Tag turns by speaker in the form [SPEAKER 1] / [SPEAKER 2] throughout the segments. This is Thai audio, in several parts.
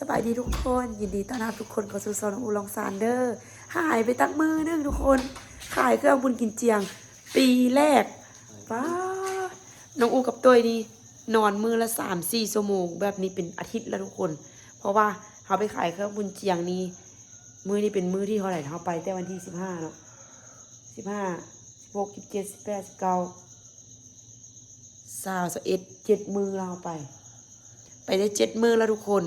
[SPEAKER 1] สบายดีทุกคน ยินดีต้อนรับทุกคนเข้าสู่ซอนอูลองซานเดอร์ หายไปตั้งมือนึงทุกคน ขายเครื่องบุญกินเจียง ปีแรกป้าน้องอูกับตัวนี่นอนมือละสามสี่ชั่วโมง แบบนี้เป็นอาทิตย์แล้วทุกคน เพราะว่าเขาไปขายเครื่องบุญเจียงนี้ มือนี้เป็นมือที่เท่าไหร่เขาไปแต่วันที่สิบห้าเนาะสิบห้าสิบหกสิบเจ็ดสิบแปดสิบเก้าสาวสิบเอ็ดเจ็ดมือเราไป ไปได้เจ็ดมือแล้วทุกคน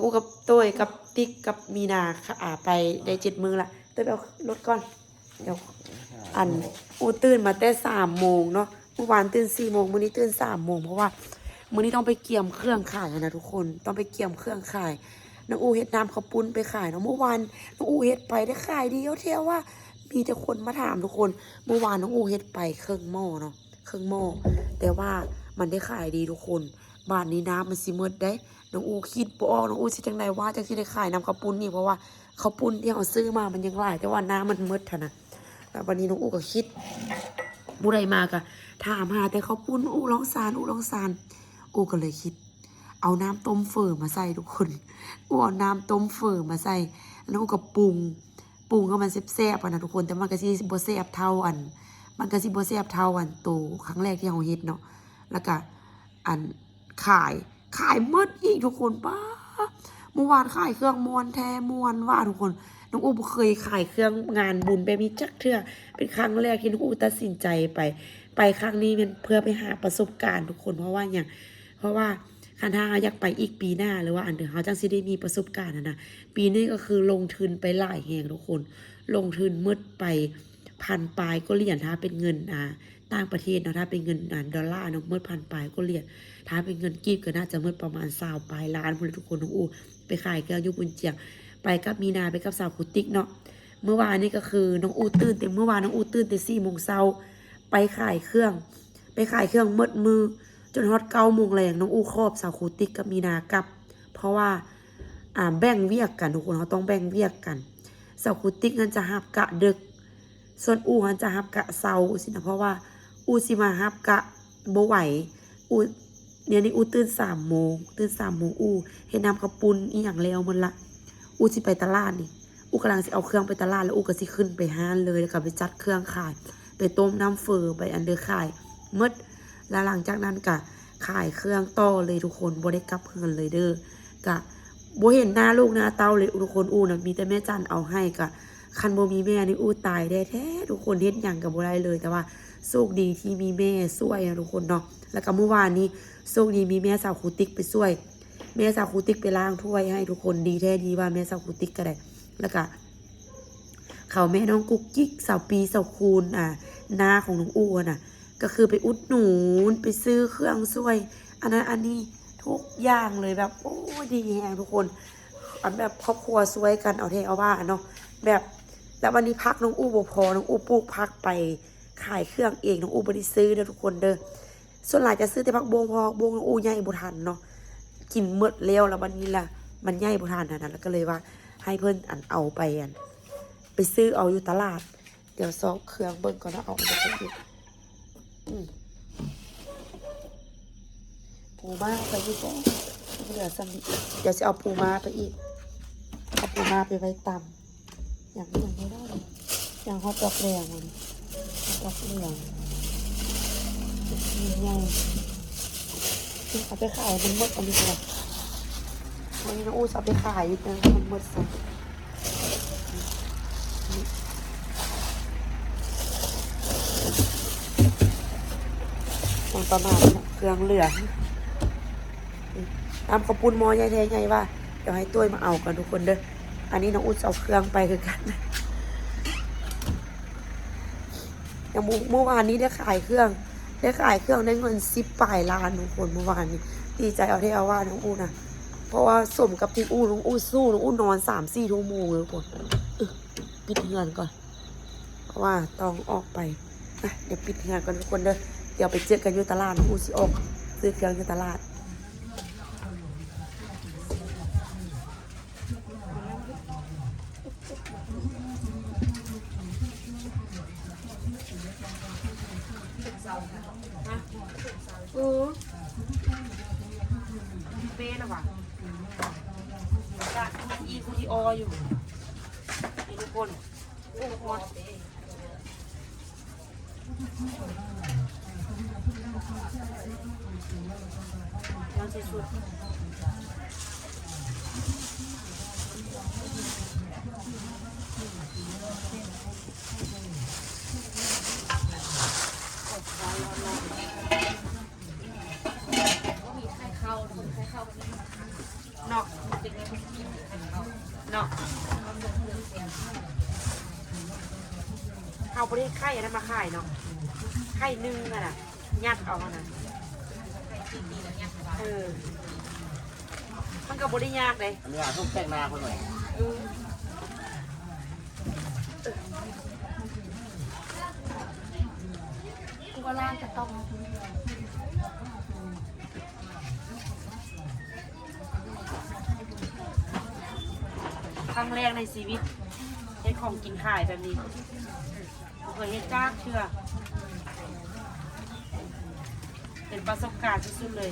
[SPEAKER 1] อูกับต้ยกับติ๊กกับมีนาค่ะอ่าไปได้เจ็ดมือละเต้ยไปเอารถก่อนเดี๋ยวอันอูตื่นมาแต่สามโมงเนาะเมื่อวานตื่นสี่โมงมื้อนี้ตื่นสามโมงเพราะว่ามื้อนี้ต้องไปเกี่ยมเครื่องขายนะทุกคนต้องไปเกี่ยมเครื่องขายน้องอูเฮ็ดน้ำข้าวปุ้นไปขายเนาะเมื่อวานน้องอูเฮ็ดไปได้ขายดีเอาเที่ยวว่า มีแต่คนมาถามทุกคนเมื่อวานน้องอูเฮ็ดไปเครื่องหม้อเนาะเครื่องหม้อแต่ว่ามันได้ขายดีทุกคน บ้านนี้น้ำมันสิหมดได้น้องอูคิดบ่ออกน้องอูสิจังไดว่าจังสิได้ขายน้ำข้าวปุ้นนี่เพราะว่าข้าวปุ้นที่เราซื้อมามันยังหลายแต่ว่าน้ำมันหมดท่านะแล้ววันนี้น้องอูก็คิดบุไรมากะถามหาแต่ข้าวปุ้นอูร้องซานอูร้องซานอูก็เลยคิด เอาน้ำต้มเฝอมาใส่ทุกคนอูเอาน้ำต้มเฝอมาใส่แล้วอูก็ปรุงปรุงให้มันแซ่บๆอะนะทุกคนแต่มันก็สิบ่แซ่บเท่าอัน มันก็สิบ่แซ่บเท่าอันโตครั้งแรกที่เราเฮ็ดเนาะแล้วก็อัน ขาย ขายหมดอีกทุกคนป้าเมื่อวานขายเครื่องมวนแทมวนว่าทุกคนน้องอูเคยขายเครื่องงานบุญแบบนี้จักเทื่อเป็นครั้งแรกที่น้องอูตัดสินใจไป ไปครั้งนี้เป็นเพื่อไปหาประสบการณ์ทุกคนเพราะว่าอย่างเพราะว่าคันถ้าเราอยากไปอีกปีหน้าหรือว่าอันเดียวเขาจังสิได้มีประสบการณ์นะนะปีนี้ก็คือลงทุนไปหลายแห่งทุกคน ลงทุนมืดไป พันปลายก็เหรียญถ้าเป็นเงินอ่าต่างประเทศเนาะถ้าเป็นเงินอ่าดอลลาร์เนาะเมืดพันปลายก็เหรียญถ้าเป็นเงินกีบก็น่าจะเมืดประมาณสาวปลายล้านพุ่นแหลทุกคนน้องอูไปขายแก้วยุบุญเจียงไปกับมีนาไปกับสาวคุติกเนาะเมื่อวานนี้ก็คือน้องอูตื่นแต่เมื่อวานน้องอูตื่นแต่สี่โมงเช้าไปขายเครื่อง ไปขายเครื่องมืดมือ จนฮอตเก้าโมงแรงน้องอูครอบสาวคุติกกับมีนากับ เพราะว่าอ่าแบ่งเวียกกันทุกคนเขาต้องแบ่งเวียกกันสาวคุติกนั่นจะหับกะดึก ส่วนอูหันจะหับกะเสาสินะเพราะว่า อูสิมาหับกะโบไหวอูเนี่ยนี่อูตื่นสามโมงตื่นสามโมงอูเห็นน้ำกระปุนอีหยังแล้วมันละอูสิไปตลาดนี่อูกำลังสิเอาเครื่องไปตลาดแล้วอูก็สิขึ้นไปห้านเลยแล้วก็ไปจัดเครื่องขาย ไปต้มน้ำเฟอไปอันเดอร์ขายหมดแล้วหลังจากนั้นก็ขายเครื่องต่อเลยทุกคนบ่ได้กลับเพื่อนเลยเด้อกะบ่เห็นหน้าลูกหน้าเต้าเลยทุกคนอูน่ะมีแต่แม่จันเอาให้กะ คันโบมีแม่นี่อู้ตายได้แท้ทุกคนเฮ็ดหยังกับโบได้เลยแต่ว่าโชคดีที่มีแม่ช่วยนะทุกคนเนาะแล้วก็เมื่อวานนี้โชคดีมีแม่สาวครูติ๊กไปช่วย แม่สาวครูติ๊กไปล้างถ้วยให้ทุกคนดีแท้ดีว่าแม่สาวครูติ๊กก็ได้แล้วก็เขาแม่น้องกุ๊กกิ๊กสาวปีสาวคูณอ่าหน้าของน้องอู้น่ะ ก็คือไปอุดหนุนไปซื้อเครื่องช่วย อันนั้นอันนี้ทุกอย่างเลยแบบโอ้ดีแฮงทุกคนอันแบบครอบครัวช่วยกันเอาเทเอาว่าเนาะแบบ แล้ววันนี้พักน้องอู้บพอน้องอู้ปลูกพักไปขายเครื่องเองน้องอู้บ่ได้ซื้อเด้อทุกคนเด้อส่วนหลายจะซื้อแต่พักบงพอบงน้องอู้ใหญ่บ่ทันเนาะกินหมดแล้วแล้ววันนี้ล่ะมันใหญ่บ่ทันนะแล้วก็เลยว่าให้เพิ่อนอันเอาไปอันไปซื้อเอาอยู่ตลาด เดี๋ยวซอกเครื่องเบิ่งก่อนนะเอาอันเดียวกันอีกอืมปูมาไปอีกก่อนเหลือสมิเดี๋ยวจะเอาปูมาไปอีกเอาปูมาไปไว้ตำ อย่างนี้อย่างไม่ได้เลยอย่างฮอตดอกแดงมันฮอตดอกเหลืองนี่ไงเขาไปขายมันหมดอันนี้เลยวันนี้น้องอู้จะไปขายอีกนะมันหมดสิตรงประมาณเครื่องเหลืองตามขาวปุ้นมอใหญ่แท้ใหญ่ว่า เดี๋ยวให้ตุ้ยมาเอากันทุกคนเด้อ อันนี้น้องอุดเอาเครื่องไปคือกันอย่างเมื่อเมื่อวานนี้ได้ขายเครื่อง ได้ขายเครื่องได้เงินสิบปลายล้านทุกคนเมื่อวานนี้ดีใจเอาที่เอาว่าน้องอูนะเพราะว่าสมกับที่อู้น้องอู้สู้น้องอู้นอนสามสี่ชั่วโมงเลยทุกคนปิดเงินก่อน เพราะว่าต้องออกไปเดี๋ยวปิดเงินก่อนทุกคนเด้อเดี๋ยวไปเจอกันอยู่ตลาดน้องอู้สิออกซื้อเครื่องอยู่ตลาด เออเป้นะวะ ที่คูที่อออยู่นี่ทุกคนโอ้โหยังสุดๆ เนาะเนาะเอาไปได้ไข่อันนั้นมาขายเนาะไข่นึ่งอะน่ะยัดเอาอะน่ะเออมันก็บริยากเลย
[SPEAKER 2] อันนี้อะต้องแต่งหน้าคนหน่อย
[SPEAKER 3] ก็ล่างจะต้อง
[SPEAKER 1] รั้งแรกในชีวิตเฮ็ดของกินขายแบบนี้บ่เคยเฮ็ดจ้าเชื่อ เป็นประสบการณ์สุดๆเลย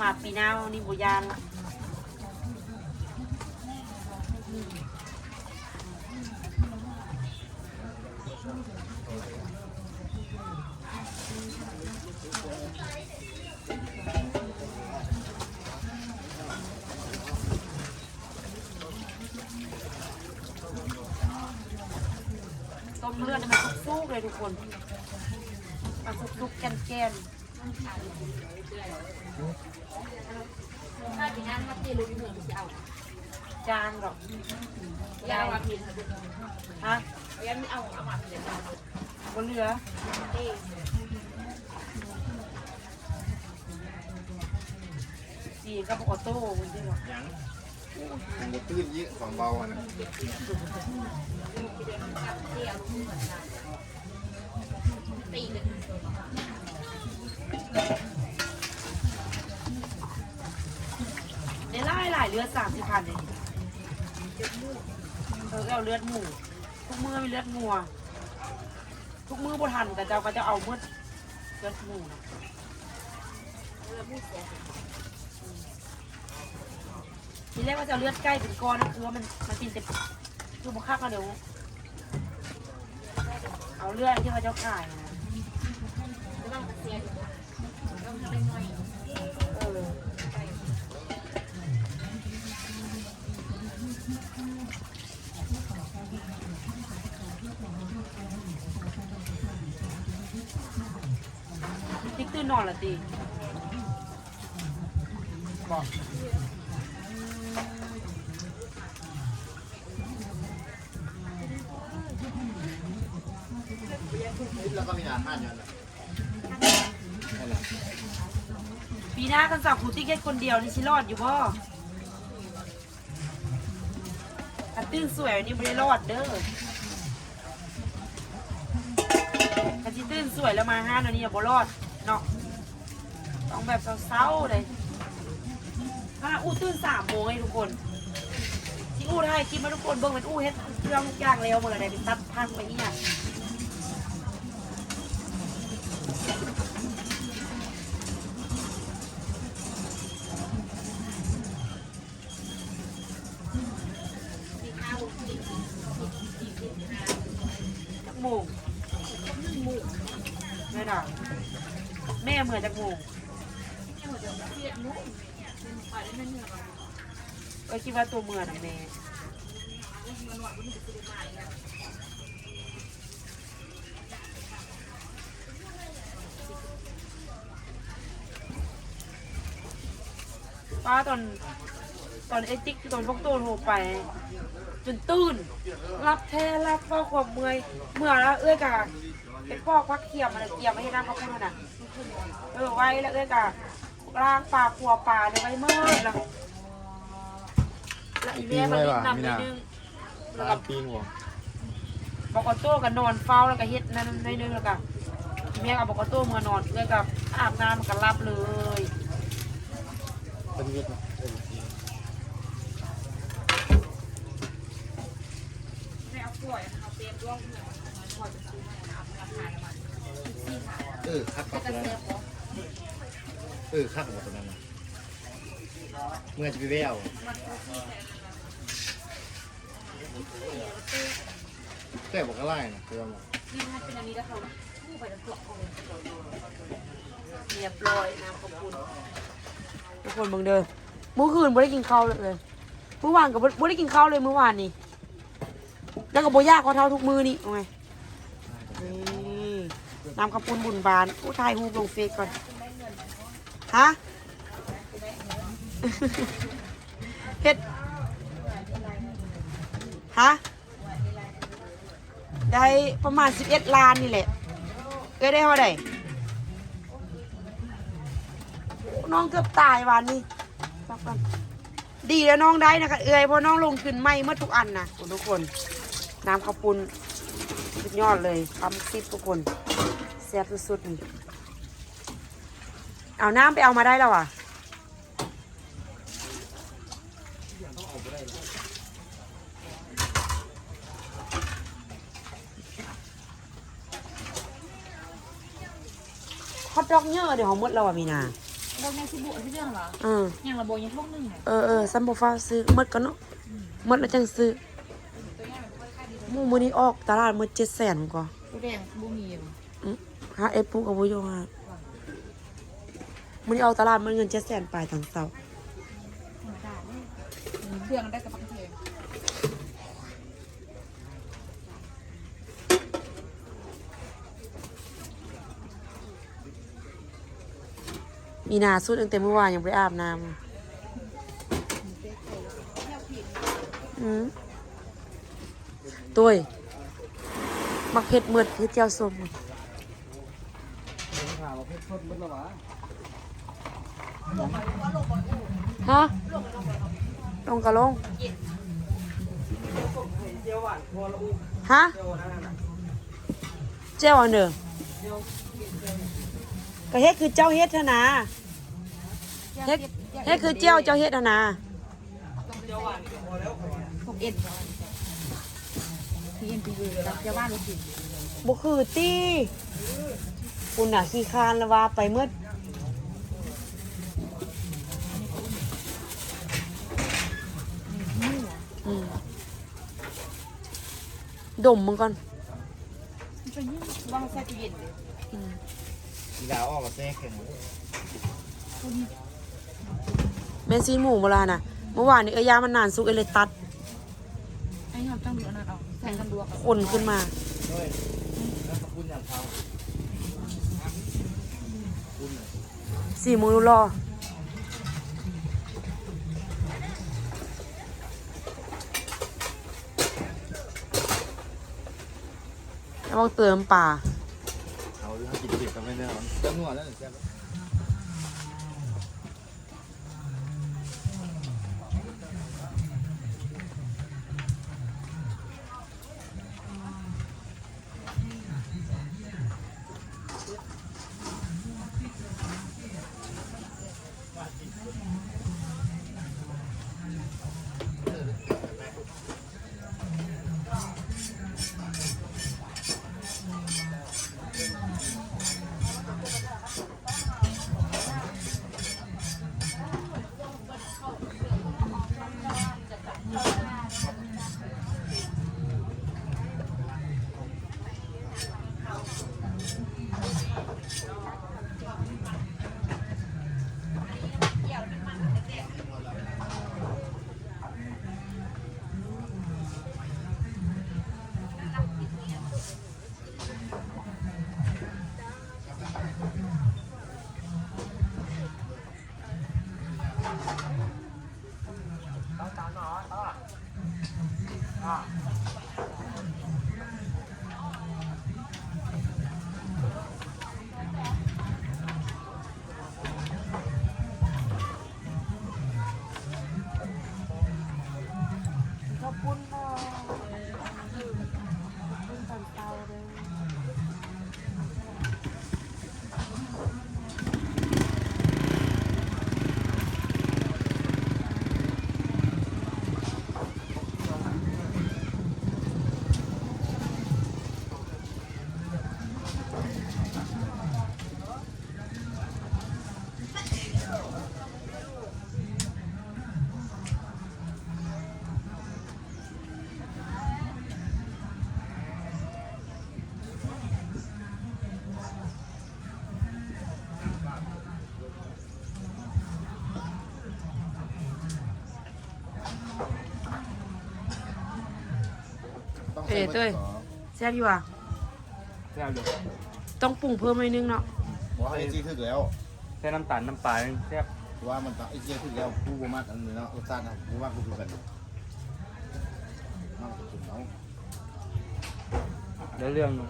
[SPEAKER 1] มาปีหน้านี่บุยานละ เลยทุกคนมันสุกๆแกนๆ
[SPEAKER 3] ถ้าปีนั้นมาตีลุยเหมือนจะเอา
[SPEAKER 1] จางหรอก
[SPEAKER 3] ยาวมาพิน
[SPEAKER 1] ฮะ
[SPEAKER 3] ยันไม่เอาเอามาพิน
[SPEAKER 1] บนเรือ
[SPEAKER 3] เอ๊ะ
[SPEAKER 1] สีกับออโต้มันที่หรอก
[SPEAKER 2] ยังมันจะตื้นเยอะของเบาอะนะ
[SPEAKER 3] ตีกัน
[SPEAKER 1] ในไล่หลายเลือดสามสิบพันเลยเออเอาเลือดหมูทุกมือมีเลือดงัว ทุกมือบทันแต่เจ้าก็จะเอาเมื่อเลือดหมูนะทีแรกว่าจะเอาเลือดใกล้เป็นก้อนนะคือว่ามันมันกินเต็มคือบุคักแล้วเดี๋ยวเอาเลือดที่เขาเจ้าขาย
[SPEAKER 3] ต้องเสียต้องทำเป็นหน่อย
[SPEAKER 1] เออติ๊กตื่นนอนละตีบอก
[SPEAKER 2] แล้วก็มีอาหารอยู่นะนั่นแหละ
[SPEAKER 1] ปี หน้ากันสับครูติ๊กแค่คนเดียวนี่ชิรอดอยู่บ่ถ้าตื่นสวยนี่ไม่ได้รอดเด้อถ้าที่ตื่นสวยแล้วมาห้านานี่อย่าบ่รอดเนาะต้องแบบเศร้าๆเลยถ้าอู้ตื่นสามโมงให้ทุกคน ที่อู้ได้คิดมาทุกคนเบิ่งเป็นอู้เฮ็ดเครื่องทุกอย่างแล้วหมดเลยเป็นตัดพังไปเนี่ย ว่าตัวเมื่อนะแม่ป้าตอนตอนไอติกตอนพวกตัวโทรไป จนตื่น รับแท้รับเฝ้าความเมื่อยเมื่อแล้วเอ้ยกะไปปอกพักเขียมอะไรเขียมไม่ให้น้ำเขาพูดน่ะเออไว้แล้วเอ้ยกะล้างปลาขัวปลาเนี่ยไว้เมื่อแล้ว แล้วอีเมียมันนิดนำนิดนึงแล้ว
[SPEAKER 2] ตา
[SPEAKER 1] ก็
[SPEAKER 2] มปีนหัว
[SPEAKER 1] บอกกโต้ก็นอนเฝ้าแล้วก็เฮ็ดนั่นนิดนึงแล้วก็อีเมียกับบอกกโต้เมื่อนอนเอ้ยกับอาบน้ำก็รับเลย
[SPEAKER 2] เป็นเวียดนะเออ
[SPEAKER 3] ไม่เอาป่วยเอาเปรมร่วงเหมือนพอจะซื้อมาเอาราคาละมันสี่ค่ะ
[SPEAKER 2] เออคักกับ
[SPEAKER 3] จะ
[SPEAKER 2] ตัว
[SPEAKER 3] เสี
[SPEAKER 2] นั้
[SPEAKER 3] ย
[SPEAKER 2] น
[SPEAKER 3] พอ
[SPEAKER 2] เออคักกับตัวนั้นนะเมื่อจะไปแวว
[SPEAKER 3] มันก็ที่แต่
[SPEAKER 2] แต่บอกก็ไล่นะคือว่า
[SPEAKER 3] นี่มันเป็นอันนี้แล้วเขาผู้ไปแล้วตัวเอาเลย
[SPEAKER 1] เรียบร้อยน้ำขอบคุณทุกคนเบิ่งเด้อเมื่อคืนไม่ได้กินข้าวเลยเมื่อวานก็บ่ได้กินข้าวเลยเมื่อวานนี่แล้วก็บ่ยากกว่าเท่าทุกมือนี่เอาไงนี่น้ำขอบคุณบุญบานผู้ทายฮูปลงเฟซก่อนฮะเฮ็ด ฮะ ได้ประมาณ11ล้านนี่แหละเอ้ยได้เท่าไหร่น้องเกือบตายวันนี้สักกันดีแล้วน้องได้นะคะเอ้ยเพราะน้องลงขึ้นไม่เมื่อทุกอันนะทุกคน น้ำข้าวปุ้นสุดยอดเลยคำซิปทุกคนแซ่บสุดๆนี่เอาน้ำไปเอามาได้แล้วอะ ฮอตดอกเยอะเดี๋ยวเขาหมดแล้วอะมีนา
[SPEAKER 3] เราในสิบุที่เรื่องเหรอ
[SPEAKER 1] เออ
[SPEAKER 3] อย่างระโบยังท่องหนึ่ง
[SPEAKER 1] เออเออซัมโบฟ้าซื้อหมดกันเนาะหมดแล้วจังซื้อหมูมือนี้ออกตลาดหมดเจ็ดแสนก็
[SPEAKER 3] ตัวแดงบุมีอยู่
[SPEAKER 1] อื้อฮะเอฟปุ๊กกับบุโยฮะมือนี้ออกตลาดมันเงินเจ็ดแสนปลายตอนเสาร์
[SPEAKER 3] ธรรมดาเนี่ยเครื่องได้กับปักเทง
[SPEAKER 1] มีนาสุดตั้งแต่เมื่อวานยังไม่ได้อาบน้ำอืมตุ้ยมักเผ็ดมืดเผ็ดเจียวส้มฮะลงกะลงฮะเจ้าอันเด้อก็เฮ็ดคือเจ้าเฮ็ดเท่านะ เฮ็ดเฮ็ดคือเจ้าเจ้าเฮ็ดอะนะ
[SPEAKER 3] หกเอ็ดพีเอ็นพียูกับเจ้าบ้ารู้สิ
[SPEAKER 1] บ่คือตี้คุณน่ะขี้คานล้วว่าไปเมื่อดมมึงก่อน
[SPEAKER 3] วางแซ่ตู้เย็นเลย
[SPEAKER 2] กีฬาออกกับเต้แข่ง
[SPEAKER 1] แม่นซีนหมูโบราณน่ะ เมื่อวานนี้เอ้ยยามันนานสุกเอ้ยเลยตัด
[SPEAKER 3] ไอ้หอมจังดูอันนั้นออกใส่กันดูอะ
[SPEAKER 1] คนขึ้นมา
[SPEAKER 2] ด้วยแล้วขบุญอย่างเขา
[SPEAKER 1] สี่โมงรอ แล้วบอกเติมป่า
[SPEAKER 2] เอาเรื่องกินเปียกกันไปเนี่ยเจ้าหนวดแล้วเจ้า
[SPEAKER 1] เอ้ยเต้ยแซ่บอยู่อะ
[SPEAKER 4] แซ่บอยู่
[SPEAKER 1] ต้องปรุงเพิ่มหน่อยนึงเนาะ
[SPEAKER 2] บอกให้จีถึกแล้ว
[SPEAKER 4] แค่น้ำตาลน้ำปลาแซ่บ
[SPEAKER 2] ว่ามันไอ้เจียถึกแล้วกูบ่มากอันนี้เนาะรสชาติกูว่ากูดูกันมากสุดเนาะ
[SPEAKER 4] แล้วเรื่องหนึ่ง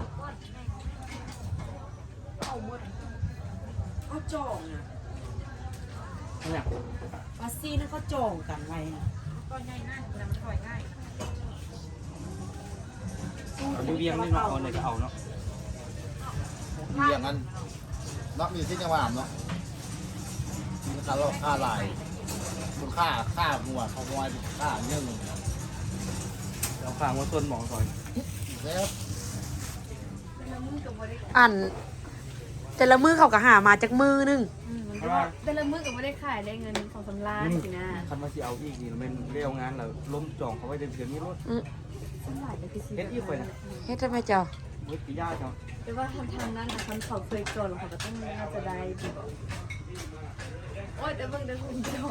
[SPEAKER 1] เขาจองอะ
[SPEAKER 4] เนี่ย
[SPEAKER 1] ปาซี่นั่นเขาจองกันไว้นะ
[SPEAKER 5] ก็ง่ายง่ายแต่มันถอยง่าย
[SPEAKER 4] เอาเบี้ยงไม่มาเอาเลยก็เอาเนาะ
[SPEAKER 2] มีอย่างนั้นเนาะมีที่จังหวัดเนาะมีค่าลอกค่าลายคุณค่าค่าหัวเขาวายค่าเนื่อง
[SPEAKER 4] เอาข้างว่าต้นหมองซอย
[SPEAKER 2] แล้ว
[SPEAKER 1] อัน แต่ละมือเขาก็หามาจากมือนึง
[SPEAKER 4] เพราะว่า
[SPEAKER 5] แต่ละมื้อก็ไม่ได้ขายได้เงินสองสามล้านสินะ
[SPEAKER 4] คันมาสิเอาอีกนี่มันเรียวงานแล้วล้มจองเขาไว้เดือนเดือนนี้รถ
[SPEAKER 5] ซึ่งหลายแต่คือสิ
[SPEAKER 4] เฮ็ดอีกไปนะ
[SPEAKER 1] เฮ็ดได้ไหมเจ้า
[SPEAKER 4] เฮ็ดกี่ย่าเจ้า
[SPEAKER 5] แต่ว่าทำทางนั้นนะคนเขาเคยก่อนเขาก็ต้องน่าจะได้ดีกว่าโอ้ยแต่เบิ่งเดี๋ยวคุณเจ้า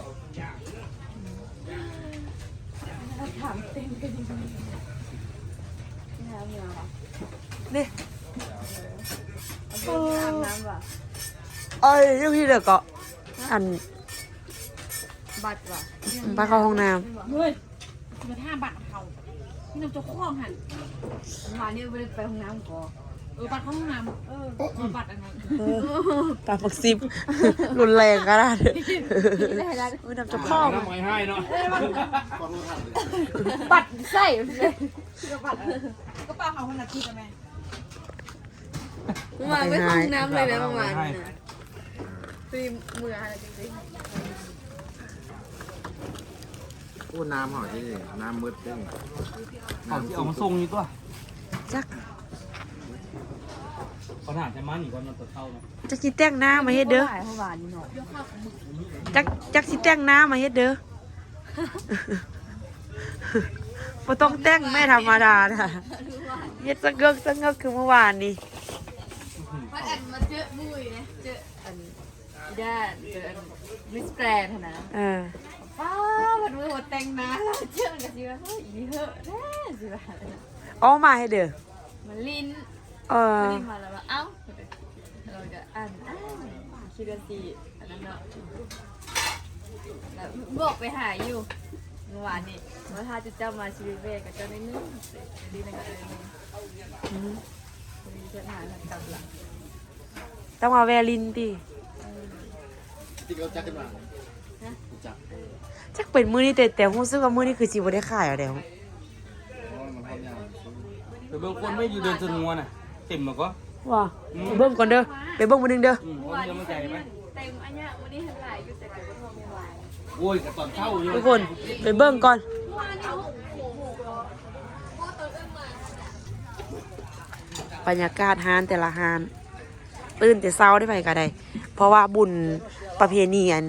[SPEAKER 5] ถามเต็มกันยังไงนี่ฮะเมียวเหรอ
[SPEAKER 1] นี่
[SPEAKER 5] เอาเบิ่งอาบน้ำว่ะ
[SPEAKER 1] เอ้ยยังพี่เด็กก็อัน
[SPEAKER 5] บัตรว่ะ
[SPEAKER 1] ไปเข้าห้องน้
[SPEAKER 5] เฮ้ยมาท่าบัตรเขา นี่น้ำจะคล้องหันมาเนี่ยไปไปห้องน้ำก่อนเออบัตรเข้าห้องน้ำเออเอาบัตรอันนั้นำ
[SPEAKER 1] ปลาฝักซิบรุนแรงก็ได้
[SPEAKER 5] ได้แล้ว
[SPEAKER 1] ไม่นำจะคล้อง
[SPEAKER 4] น้ำไม้ให้เนาะ
[SPEAKER 2] ก็รู้ทันเลย
[SPEAKER 5] บัตรใส่เลยก็บัตรก็เปล่าเขาคนละที่กันไหมเมื่อวานไม่เข้าห้องน้ำเลยนะเมื่อวานน่ะตีมืออะไรจริง
[SPEAKER 2] พูดน้ำหอยที่นี่น้ำมืดเด้ง
[SPEAKER 4] เอาที่เอามาส่งนี่ตัว
[SPEAKER 1] จัก
[SPEAKER 4] เขาถามจะมาหนีก่อนมันตัวเข้าเนาะ
[SPEAKER 1] จักสิแต่งหน้ามาเฮ็ดเด้อ
[SPEAKER 5] เมื่อวานนี่เนาะ
[SPEAKER 1] จักจักสิแต่งหน้ามาเฮ็ดเด้อบ่ต้องแต่งไม่ธรรมดานะเฮ็ดสะเกิกสะเงกคือเมื่อวานนี้
[SPEAKER 5] มาอันมาเจอบุ้ยนะเจออันด้าเจออันมิสแกรนด์นะ
[SPEAKER 1] เออ
[SPEAKER 5] ป้าวันมือหัวแต่งหน้าแล้วเจอกันสิว่าเฮ้ยอีเหอะแน่สิว่า
[SPEAKER 1] เอามาให้เด้อ
[SPEAKER 5] มันลิ้น
[SPEAKER 1] เออ
[SPEAKER 5] ลิ้นมาแล้วว่าเอ้าเราจะอ่านอ้าวคิดว่าสิอันนั้นเนาะแล้วบอกไปหาอยู่เมื่อวานนี้ว่าถ้าจะเจ้ามาชีวิตเวกับเจ้าในนึงดีนะก็เลยนึงดีจะหาทางกลับหลัง
[SPEAKER 1] ต้องมาแวลินติ
[SPEAKER 2] ที่เขาจักกันมาจัก
[SPEAKER 1] จักเป็นมื้อนี้แต่แต่รู้สึกว่ามื้อนี้คือสิบ่ได้ขายเอาแล้ว
[SPEAKER 2] เพราะมันทำยาก
[SPEAKER 4] แต่บางคนไม่อยู่เดินจนงัวน่ะเต็มหรอกก็
[SPEAKER 1] ว่าไปเบิ่งก่อนเด้อไปเบิ่งมื้อนึงเด้อ
[SPEAKER 4] อืม
[SPEAKER 5] เมื่อ
[SPEAKER 4] คน
[SPEAKER 5] วาน
[SPEAKER 4] เดียว
[SPEAKER 5] นี้
[SPEAKER 4] มันใจไหม
[SPEAKER 5] เต็มอันเนี้ยวันนี้เห็นหลายอยู่แต่ก็ไม่พอเมื่อวาน
[SPEAKER 4] โอ้ยกับตอนเข้าอยู่
[SPEAKER 1] ทุกคนไปเบิ่งก่อน
[SPEAKER 5] เมื่อวานนี้โอ้โห
[SPEAKER 1] บรรยากาศฮานแต่ละฮานตื่นแต่เช้าได้ไปก็ได้ เพราะว่าบุญประเพณีอัน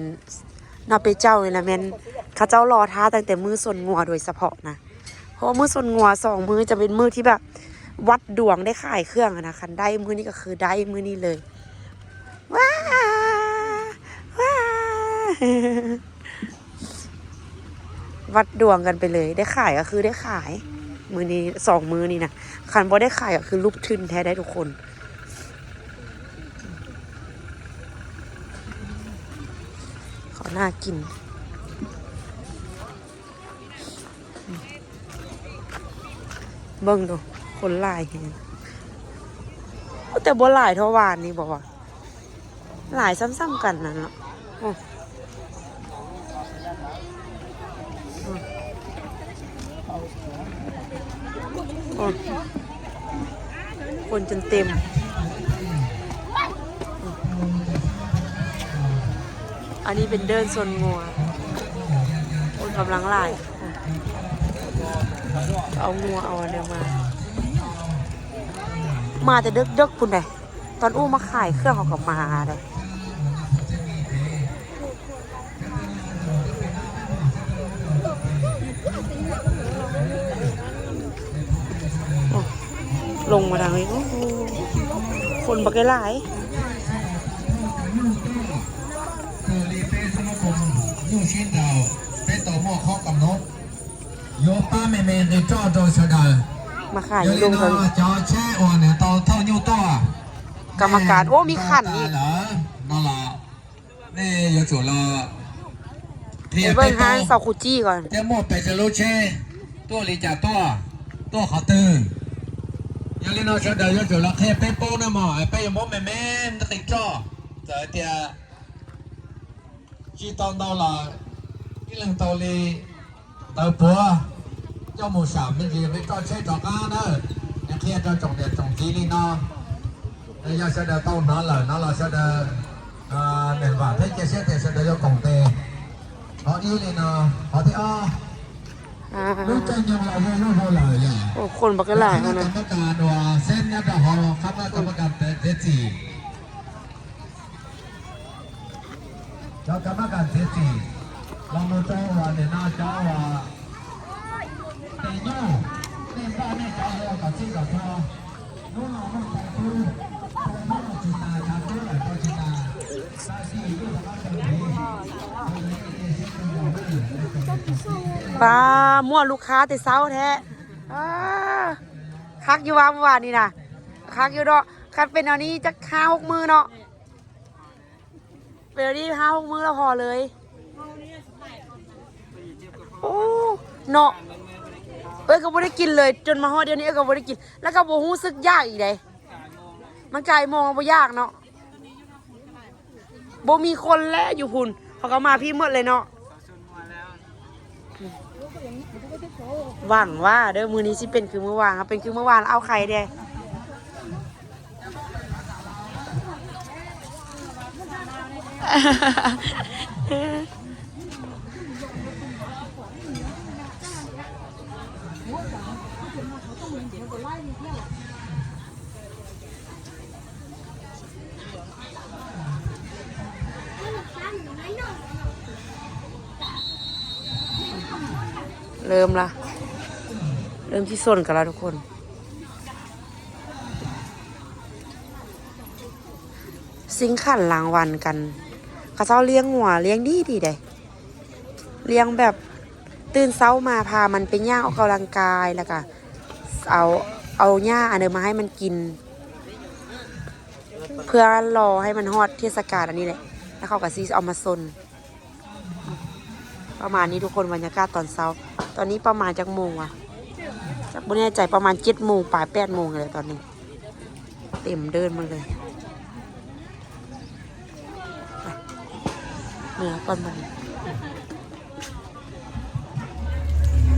[SPEAKER 1] นาเปเจ้านี่ละแม่นเขาเจ้ารอท้าตั้งแต่มือสนงัวโดยเฉพาะนะ เพราะมือสนงัวสองมือจะเป็นมือที่แบบ วัดดวงได้ขายเครื่องนะคันได้มือนี้ก็คือได้มือนี้เลย ว้าว้าวัดดวงกันไปเลย ได้ขายก็คือได้ขาย มือนี้สองมือนี่นะคันบ่ได้ขายก็คือรูปทึนแท้ได้ทุกคนขอหน้ากิน เบิ่งดูคนหลายเห็นแต่บ่หลายเท่าวานนี่บอกว่าหลายซ้ำๆกันนั่นเนาะคนจนเต็มอันนี้เป็นเดินโซนงัวคนกำลังไล่ เอางัวเอาอะไรมา มาแต่เดึกเดึกๆคุณเลยตอนอู้มาขายเครื่องเขากับมาเลยลงมาทางนี้คนบักไก่หลาย
[SPEAKER 6] คือรีเป้สมาคมยู่ชินดาวเป็นต่อหม้อข้อกำนด โยป้าเม่เมนในจอโดยสดา
[SPEAKER 1] มาค่ะยุ
[SPEAKER 6] งเพิ่งจ
[SPEAKER 1] อแช่อ่อนเนี่
[SPEAKER 6] ยตอนเท่านิ้วตัว
[SPEAKER 1] กรรมการโอ้มีขัน
[SPEAKER 6] อีกนั่นละนี่ยศ
[SPEAKER 1] รอเทียบไปตัวเสาคุจี้ก่อน
[SPEAKER 6] เจ้าหมดไปจะรู้เช่ตัวลีจ่าตัวตัวขาตื่นยังเล่นเอาชดเดียวจุดละแค่เป๊ะโป้นะหมอไป๊ยังมดแม่แม่ติจ่อเจอเดียชีตอนเราละที่หลังตัวลี 理到ปัวเจ้าหมูสามนี่คือไม่จ่อเช่จ่อก้าเนอะยังแค่จ่อจงเด็ดจงจีนี่เนาะแล้วยังเฉดต้นนั่นเลยนั่นเราเฉดอ่าหนึ่งบาทให้เจ๊เช่เจ๊เฉดยกงเต họ yêu thì nó họ thì o
[SPEAKER 1] อ่า
[SPEAKER 6] lúc trên nhau là vô vô vô lời nhỉ
[SPEAKER 1] โอ้คนบักหลาย
[SPEAKER 6] nó
[SPEAKER 1] เขานะ
[SPEAKER 6] cầm cái đồ sen nhá đồ họ khắp nó cầm cái เราต้าวเนี่ยน่าจ้ว่าตีนู่นี่ยป้าเนี่ยจะาเลยกับที่กับพ่อนู่นน้ราไม่ไปดูพ่อ
[SPEAKER 1] แม่จิตา
[SPEAKER 6] ทำด้วยพ่อจิตาตาสีก็ทำได้แบบนี้ป้า
[SPEAKER 1] มั่วลูกค้าแต่เช้าแท้คักอยู่ว่าเมื่อวานนี่นะคักอยู่เนาะคันเป็นอันนี้จะห้าหกมือเนาะเป็นอันนี้ห้าหกมือแล้วพอเลย โอ้เนาะเอ้ยก็ไม่ได้กินเลย จนมาฮอดเดี๋ยวนี้เอ้ยก็ไม่ได้กิน แล้วก็บ่รู้สึกยากอีกเลยมันไกลมองบ่ยากเนาะบ่มีคนแล้วอยู่พุ่นเขาก็มาพี่หมดเลยเนาะหวังว่าเด้อมือนี้สิเป็นคือเมื่อวานครับเป็นคือเมื่อวานเอาใครเด้ เริ่มละ เริ่มที่ส้นกันแล้วทุกคน สิงขันรางวัลกันเขาเจ้าเลี้ยงหัวเลี้ยงดีดีได้เลี้ยงแบบตื่นเช้ามาพามันไปย่างออกกำลังกายแล้วก็เอาเอาหญ้าอันเดิมมาให้มันกิน เพื่อรอให้มันฮอดเทศกาลอันนี้แหละแล้วเขาก็ซีเอามาซนประมาณนี้ทุกคนบรรยากาศตอนเช้า อนนี้ประมาณจักโมงวะจักบ่แน่ใจประมาณเจ็ดโมงปลายแปดโมงเลยตอนนี้ เต็มเดินมาเลยเหนือก่อนมัน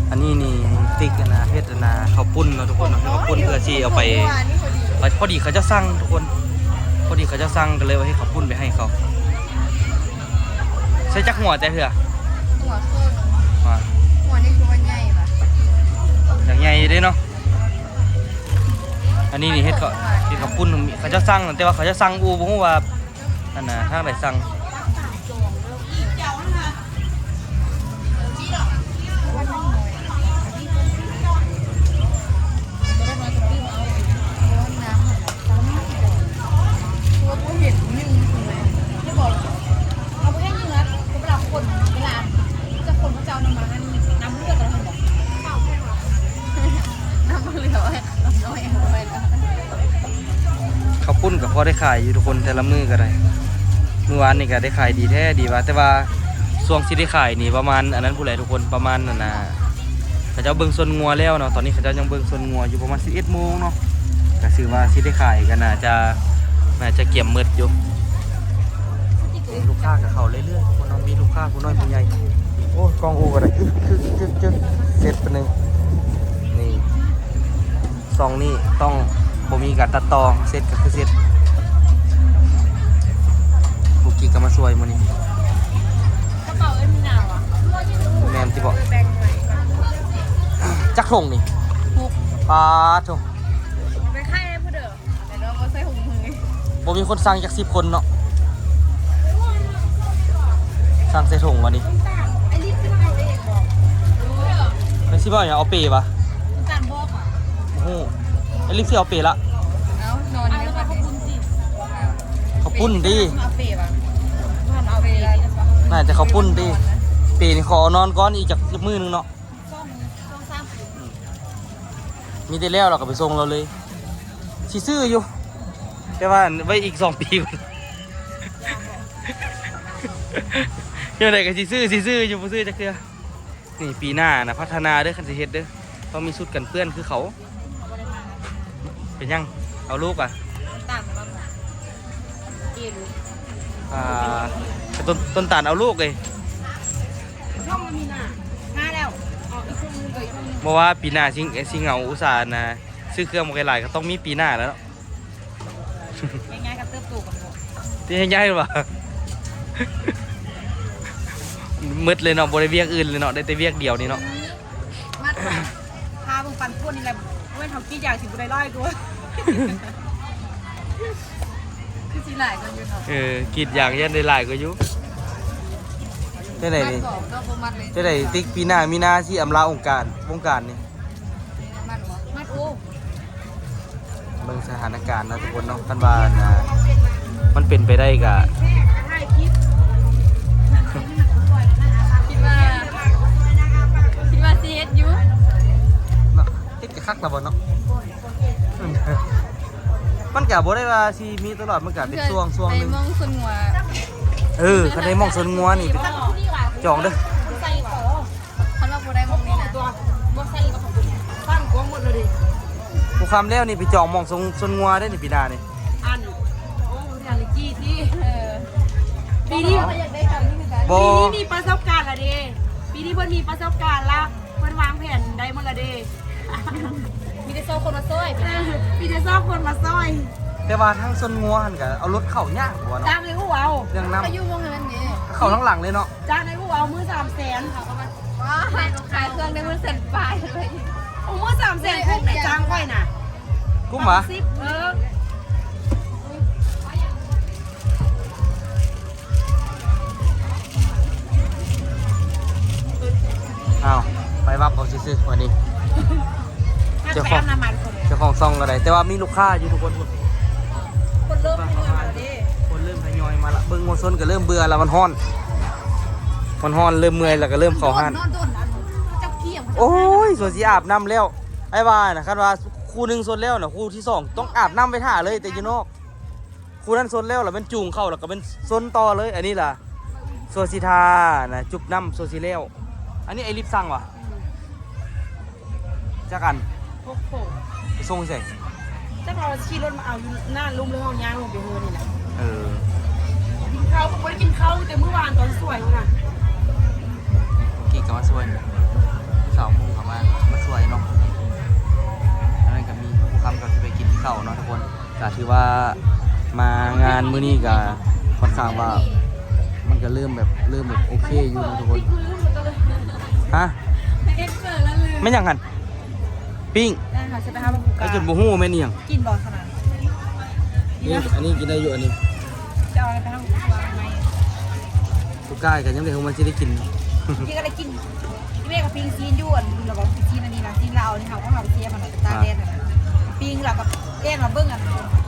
[SPEAKER 4] อันนี้นี่ติ๊กนะเฮ็ดนะข้าวปุ้นเนาะทุกคนเนาะข้าปุ้นเพื่อที่เอาไป
[SPEAKER 3] พอดี
[SPEAKER 4] เขาจะสั่งทุกคน พอดีเขาจะสั่งกันเลยว่าให้ข้าวปุ้นไปให้เขาใช้จักหัวแต่เถื่อ
[SPEAKER 3] หัวคน
[SPEAKER 4] ว่า
[SPEAKER 3] หัวนี่คือวันใหญ่ปะ
[SPEAKER 4] อย่างใหญ่เด้เนาะอันนี้นี่เฮ็ดก็เฮ็ดข้าปุ้นเขาจะสั่งแต่ว่าเขาจะสั่งอูบ่ฮู้ว่าอันน่ะทางไหนสั่ง
[SPEAKER 3] ขายอ
[SPEAKER 4] ยู่ทุกคนแต่ละมือก็ได้เมื่อวานนี่ก็ได้ขายดีแท้ดีว่าแต่ว่าช่วงที่ได้ขายนี่ประมาณอันนั้นผู้ใดทุกคนประมาณนั่นนะเขาเจ้าเบิ่งส่วนงัวแล้วเนาะตอนนี้เขาเจ้ายังเบิ่งส่วนงัวอยู่ประมาณ11โมงเนาะก็ถือว่าที่ได้ขายกันน่าจะน่าจะเกี่ยมมืดอยู่ลูกค้ากับเขาเรื่อยๆคนน้องมีลูกค้าผู้น้อยผู้ใหญ่โอ้กองอูก็ได้อึ๊กคึกจึ๊กจึ๊กเสร็จไปหนึ่งนี่ซองนี่ต้องบ่มีการตัดต่อเสร็จก็คือเสร็จ กกี้ก็มาช่วยมื้อนี้
[SPEAKER 3] กระเป๋าเอ็มหนาวอะ
[SPEAKER 4] แมนที่บอก
[SPEAKER 3] แบ่งหน่อย
[SPEAKER 4] จักรถงนี่
[SPEAKER 3] หก
[SPEAKER 4] ปลาโถ
[SPEAKER 3] ไปค่ายได้ผู้เด้อแต่เราก็ใส่ถุงมือ
[SPEAKER 4] บ่มีคนสั่งจากสิบคนเนาะสั่งใส่ถุงวะนี่
[SPEAKER 3] ไอ้ลิฟต์เป็นใครเองบอก
[SPEAKER 4] เป็นสิบ่าอย่างเอาเปย์ปะ
[SPEAKER 3] ต้องการบอกอะ
[SPEAKER 4] โอ้โหไอ้ลิฟซี่เอาเปย์ละ
[SPEAKER 3] เอานอนแล้วก็ขอบคุณสิ
[SPEAKER 4] เขาปุ้นดิ
[SPEAKER 3] เอาเปย์ น่า
[SPEAKER 4] จะเขาปุ้นดิเปย์นี่ขอนอนก้อนอีกจากมือนึงเนาะ
[SPEAKER 3] ช่องช่องสร้าง
[SPEAKER 4] มีแต่แล้วเราก็ไปส่งเราเลยสิซื้ออยู่ แต่ว่าไว้อีกสองปีก่อนยังไงก็สิซื้อสิซื้ออยู่บ่ซื้อจักเทื่อนี่ปีหน้านะพัฒนาเด้อคันสิเฮ็ดเด้อต้องมีชุดกันเปื้อนคือเขา เป็นยังเอาลูกอะ
[SPEAKER 3] ต่างกันบ้างเกี่ยว
[SPEAKER 4] อ่า ต้นต้นตาลเอาลูกเลย
[SPEAKER 3] ช่องมันมีหน้าห้าแล้วเอาอีกช่วงนึงกับอีกช่วงนึง
[SPEAKER 4] เพราะว่าปีหน้าสิงสิงเหงาอุตสาห์นะซื้อเครื่องมาหลายๆก็ต้องมีปีหน้าแล้วเนาะ
[SPEAKER 3] ง่ายๆกับเติบโตกับหมด
[SPEAKER 4] ที่ให้ย้ายหรือเปล่ามืดเลยเนาะบริเวียกอื่นเลยเนาะได้แต่เวียกเดียวนี่เนาะ
[SPEAKER 3] มาพาเบิ่งปันพวกนี่แหละเว้นทำกี่อย่างสิบุได้ร้อยกู คือสิหลายกันอยู่เนาะ
[SPEAKER 4] เออกรีดอย่างยันได้หลายก็อยู่ได้ไหนนี่
[SPEAKER 3] มับอกก็บ่มัดเลย
[SPEAKER 4] ได้ไหนติ๊กปีหน้ามีหน้าที่อำลาองค์การวงการนี่
[SPEAKER 3] มัดบ่มัดโอ้
[SPEAKER 4] เบิ่งสถานการณ์นะทุกคนเนาะกันว่านะมันเป็นไปได้กะ
[SPEAKER 3] ถ่ายคลิปคิดว่าคิดว่าซีเอสยู
[SPEAKER 4] เนาะติดกะคักและบ่เนาะ มันกะบ่ได้ว่าสิมีตลอดมันกะเป็นช่วงช่วงหนึง
[SPEAKER 3] ไปมองสนหัว
[SPEAKER 4] เออคันได้มองสวนงัวนี่ไปจองเด้อ
[SPEAKER 3] ใส่ก่อนคันว่าบ่ได้มองนี่นะตัวบ่ใส่ก็ของตั้งกองหมดเลยดิ
[SPEAKER 4] ผู้คำแล้วนี่ไปจองมองสวนสวนงัวได้นี่ปีหน้านี่
[SPEAKER 3] อันโอ้ยอันจี้ที่เออปีนี้อยากได้กันนี่คือกัน
[SPEAKER 4] บ่
[SPEAKER 5] ปีนี้มีประสบการณ์ละเดปีนี้เพิ่นมีประสบการณ์ละเพิ่นวางแผนได้หมดละเด
[SPEAKER 3] มีแต่โซ่คนมาซ้อย
[SPEAKER 5] เออปีนี้ชอบคนมาซอย
[SPEAKER 4] แต่ว่าทั้งสวนงัวหั่นก็เอารถเข้ายากกว่าเนาะ
[SPEAKER 5] จ้างในหูเอา
[SPEAKER 4] เรื่องน้
[SPEAKER 3] ก็อยู่วงนั้นนี่ำ
[SPEAKER 4] เข้าทั้งหลังเลยเนาะ
[SPEAKER 5] จ้างในหูเอามือสามแสน
[SPEAKER 3] ว้าขายเครื่องได้มันเสร็จปลายเลย
[SPEAKER 5] เอามือสามแสนพวกไหนจ้างไว้น่ะ
[SPEAKER 4] กุ้มหรอ
[SPEAKER 5] สิบเออ
[SPEAKER 4] อ้าวไปวับเอาซื่อๆวันนี้
[SPEAKER 5] ถ้า
[SPEAKER 4] เจ้า
[SPEAKER 5] ไป
[SPEAKER 4] ของ
[SPEAKER 5] อาบน้ำมันคน
[SPEAKER 4] เจ้าของซองก็ได้แต่ว่ามีลูกค้าอยู่ทุกคนพุ่น
[SPEAKER 3] คนเริ่มไม่มาแล้วดิ
[SPEAKER 4] คนเริ่มทยอยมาละเบิ่งโมซนก็เริ่มเบื่อแล้วมันฮ้อน มันฮ้อนเริ่มเมื่อยแล้วก็เริ่มเข้าห้าน
[SPEAKER 3] นอนโดนอันเจ้าเขี้ยง
[SPEAKER 4] โอ้ยส่วนสีอาบน้ำแล้วไอ้ว่านะคันว่าคู่หนึ่งโซนแล้วนะคู่ที่สองต้องอาบน้ำไปท่าเลยแต่อยูนอกคู่นั้นโซนแล้วแล้วเป็นจูงเข้าแล้วก็เป็นโซนต่อเลย อันนี้ล่ะโซซิทานะจุบน้ำโซซิแล้วอันนี้ไอริบสั่งวะจักอัน
[SPEAKER 5] พกโผ
[SPEAKER 4] ไปส่งใส่
[SPEAKER 5] จะเอาขี่รถมาเอาอยู่หน้าลุมเลยห้องยางลงไปเฮือนี่แหละ
[SPEAKER 4] เออ
[SPEAKER 5] กินข้าวผมไม่ได้กินข้าวแต่เมื่อวานตอนสวยน่ะ
[SPEAKER 4] กี่ก็มาสวยสาวมุงเขามามาสวยเนาะอันนั้นก็มีผู้คำก็จะไปกินข้าวเนาะทุกคนก็ถือว่ามางานมื้อนี้ก็ค่อนข้างว่า มันก็เริ่มแบบเริ่มแบบโอเคอยู่นะทุกคนฮะ
[SPEAKER 3] เอ็กเซอร์แล้วลืม
[SPEAKER 4] ไม่นหยังหัน ปิ้ง
[SPEAKER 3] ได้ค่ะจะไปหาบังคุก
[SPEAKER 4] ไอ้
[SPEAKER 3] กา
[SPEAKER 4] จนบ่ฮู้แม่นอีหยัง
[SPEAKER 3] กินบ่อขนาด
[SPEAKER 4] นี่อันนี้กินได้อยู่อันนี้
[SPEAKER 3] จะเอาอะไรไปทำวางไหม
[SPEAKER 4] ทุกกายก็ยังได้ฮู้มันสิได้กิน
[SPEAKER 3] พี่ก็ได้กินพี่แม่กับปิงซีนยวนเราบอกซีนอันนี้นะซีนเราเนี่ยเขาก็เราเสียมันหน่อยตาแดงนะปิงเรากับแดงเราเบิ้งอะ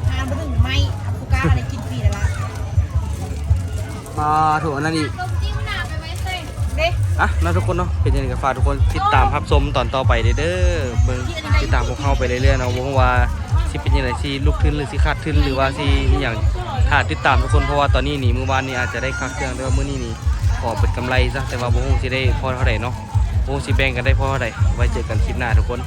[SPEAKER 3] ทานเบิ้งไม่อับคุก้าอะไรกินฟรีแล้วละ
[SPEAKER 4] มาถูกอันนั้นอีก
[SPEAKER 3] ด้
[SPEAKER 4] อะนะทุกคนเนาะเป็นยังไงก็ฝากทุกคนติดตามรับชมตอนต่อไปเด้อเด้อเบิ่งติดตามพวกเฮาไปเรื่อยๆเนาะบ่ฮู้ว่าสิเป็นยังไงสิลุกขึ้นหรือสิขาดขึ้นหรือว่าสิอหย่างถ้าติดตามทุกคนเพราะว่าตอนนี้นี่มื้อวานนี้อาจจะได้คักเครื่องแต่ว่ามื้อนี้นี่ขอเปิดกำไรซะแต่ว่าบ่ฮู้สิได้พอเท่าใดเนาะบ่ฮู้สิแบ่งกันได้พอเท่าใดไว้เจอกันคลิปหน้าทุกคน